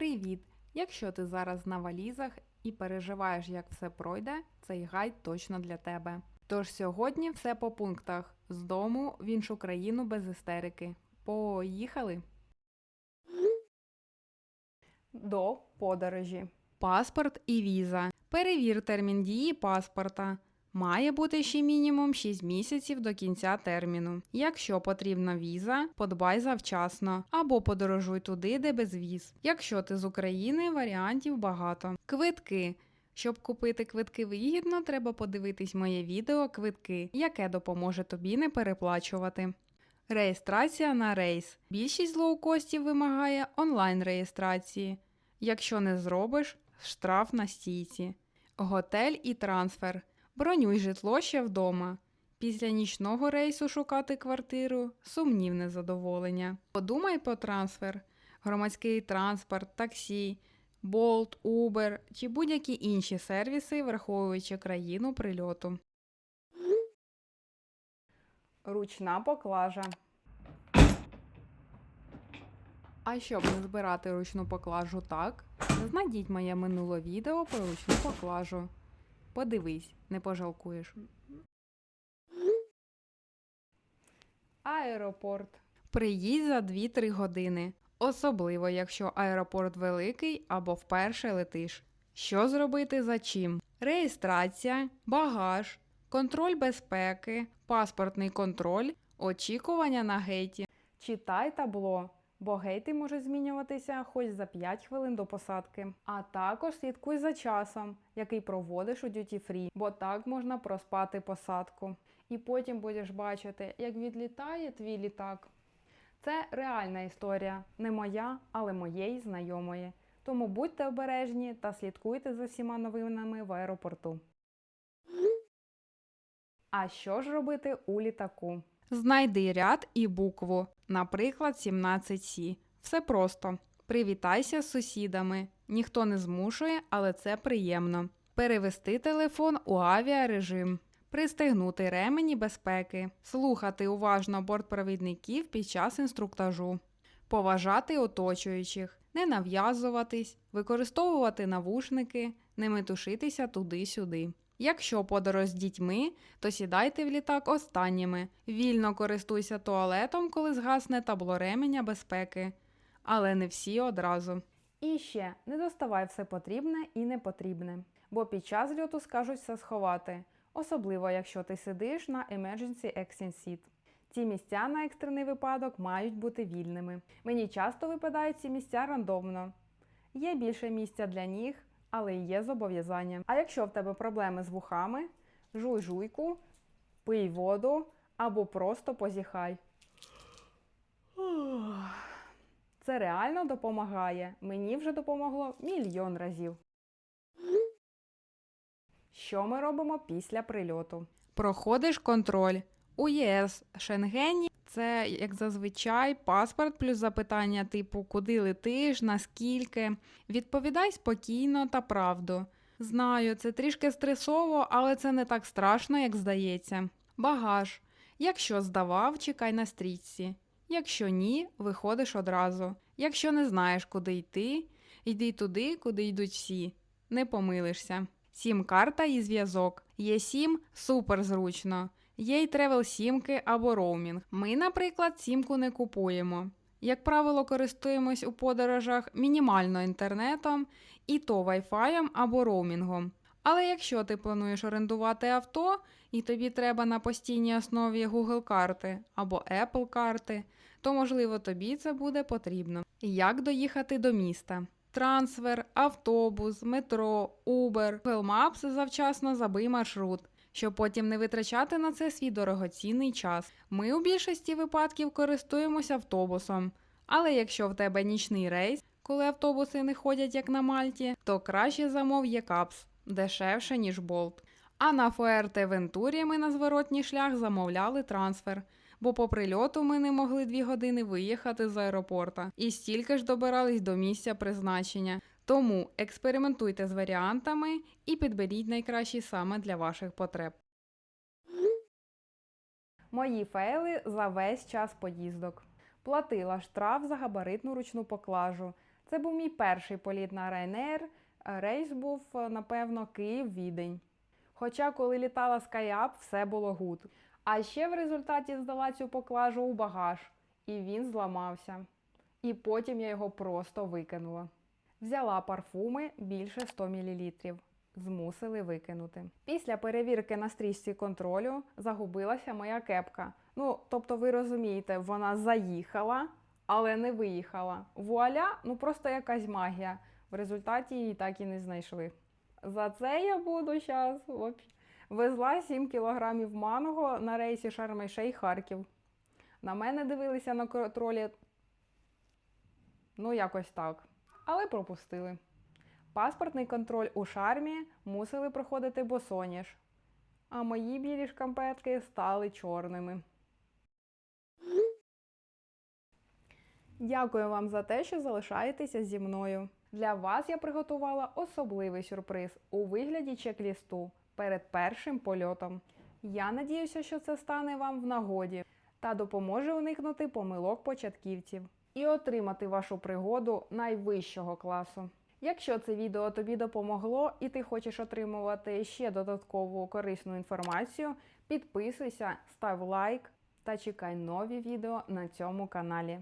Привіт! Якщо ти зараз на валізах і переживаєш, як все пройде, цей гайд точно для тебе. Тож сьогодні все по пунктах з дому в іншу країну без істерики. Поїхали! До подорожі. Паспорт і віза. Перевір термін дії паспорта. Має бути ще мінімум 6 місяців до кінця терміну. Якщо потрібна віза, подбай завчасно або подорожуй туди, де без віз. Якщо ти з України, варіантів багато. Квитки. Щоб купити квитки вигідно, треба подивитись моє відео Квитки, яке допоможе тобі не переплачувати. Реєстрація на рейс. Більшість лоукостів вимагає онлайн-реєстрації. Якщо не зробиш, штраф на стійці. Готель і трансфер. Бронюй житло ще вдома. Після нічного рейсу шукати квартиру сумнівне задоволення. Подумай про трансфер, громадський транспорт, таксі, Bolt, Uber чи будь-які інші сервіси, враховуючи країну прильоту. Ручна поклажа. А щоб не збирати ручну поклажу так, знайдіть моє минуле відео про ручну поклажу. Подивись, не пожалкуєш. Аеропорт. Приїдь за 2-3 години. Особливо, якщо аеропорт великий або вперше летиш. Що зробити за чим? Реєстрація, багаж, контроль безпеки, паспортний контроль, очікування на гейті. Читай табло, бо гейти можуть змінюватися хоч за 5 хвилин до посадки. А також слідкуй за часом, який проводиш у Duty Free, бо так можна проспати посадку. І потім будеш бачити, як відлітає твій літак. Це реальна історія, не моя, але моєї знайомої. Тому будьте обережні та слідкуйте за всіма новинами в аеропорту. А що ж робити у літаку? Знайди ряд і букву, наприклад, 17С. Все просто. Привітайся з сусідами. Ніхто не змушує, але це приємно. Перевести телефон у авіарежим. Пристегнути ремені безпеки, слухати уважно бортпровідників під час інструктажу, поважати оточуючих, не нав'язуватись, використовувати навушники, не метушитися туди-сюди. Якщо подорож з дітьми, то сідайте в літак останніми, вільно користуйся туалетом, коли згасне табло ременя безпеки, але не всі одразу. І ще не доставай все потрібне і непотрібне, бо під час льоту скажуть все сховати особливо якщо ти сидиш на Emergency Exit Seat. Ці місця на екстрений випадок мають бути вільними. Мені часто випадають ці місця рандомно. Є більше місця для ніг, але є зобов'язання. А якщо в тебе проблеми з вухами, жуй жуйку, пий воду або просто позіхай. Це реально допомагає. Мені вже допомогло мільйон разів. Що ми робимо після прильоту? Проходиш контроль. У ЄС Шенгені це, як зазвичай, паспорт плюс запитання типу куди летиш, наскільки. Відповідай спокійно та правду. Знаю, це трішки стресово, але це не так страшно, як здається. Багаж. Якщо здавав, чекай на стрічці. Якщо ні, виходиш одразу. Якщо не знаєш, куди йти, йди туди, куди йдуть всі. Не помилишся. Сім-карта і зв'язок. Є сім супер зручно. Є й тревел сімки або роумінг. Ми, наприклад, сімку не купуємо. Як правило, користуємось у подорожах мінімально інтернетом, і то Wi-Fi або роумінгом. Але якщо ти плануєш орендувати авто, і тобі треба на постійній основі Google карти або Apple карти, то можливо тобі це буде потрібно. Як доїхати до міста? Трансфер, автобус, метро, Uber, Google Maps завчасно забий маршрут, щоб потім не витрачати на це свій дорогоцінний час. Ми у більшості випадків користуємося автобусом. Але якщо в тебе нічний рейс, коли автобуси не ходять як на Мальті, то краще замов Єкапс, дешевше, ніж Болт. А на Фуерте Вентурі ми на зворотній шлях замовляли трансфер бо по прильоту ми не могли дві години виїхати з аеропорта і стільки ж добирались до місця призначення. Тому експериментуйте з варіантами і підберіть найкращий саме для ваших потреб. Мої фейли за весь час поїздок. Платила штраф за габаритну ручну поклажу. Це був мій перший політ на Ryanair. Рейс був, напевно, Київ-Відень. Хоча, коли літала SkyUp, все було гуд. А ще в результаті здала цю поклажу у багаж, і він зламався. І потім я його просто викинула. Взяла парфуми більше 100 мл. Змусили викинути. Після перевірки на стрічці контролю загубилася моя кепка. Ну, тобто, ви розумієте, вона заїхала, але не виїхала. Вуаля, ну просто якась магія. В результаті її так і не знайшли. За це я буду зараз. Везла 7 кілограмів манго на рейсі Шарм-Шей Харків. На мене дивилися на контролі. Ну, якось так. Але пропустили. Паспортний контроль у шармі мусили проходити босоніж, а мої білі шкампетки стали чорними. Дякую вам за те, що залишаєтеся зі мною. Для вас я приготувала особливий сюрприз у вигляді чек-лісту перед першим польотом. Я надіюся, що це стане вам в нагоді та допоможе уникнути помилок початківців і отримати вашу пригоду найвищого класу. Якщо це відео тобі допомогло і ти хочеш отримувати ще додаткову корисну інформацію, підписуйся, став лайк та чекай нові відео на цьому каналі.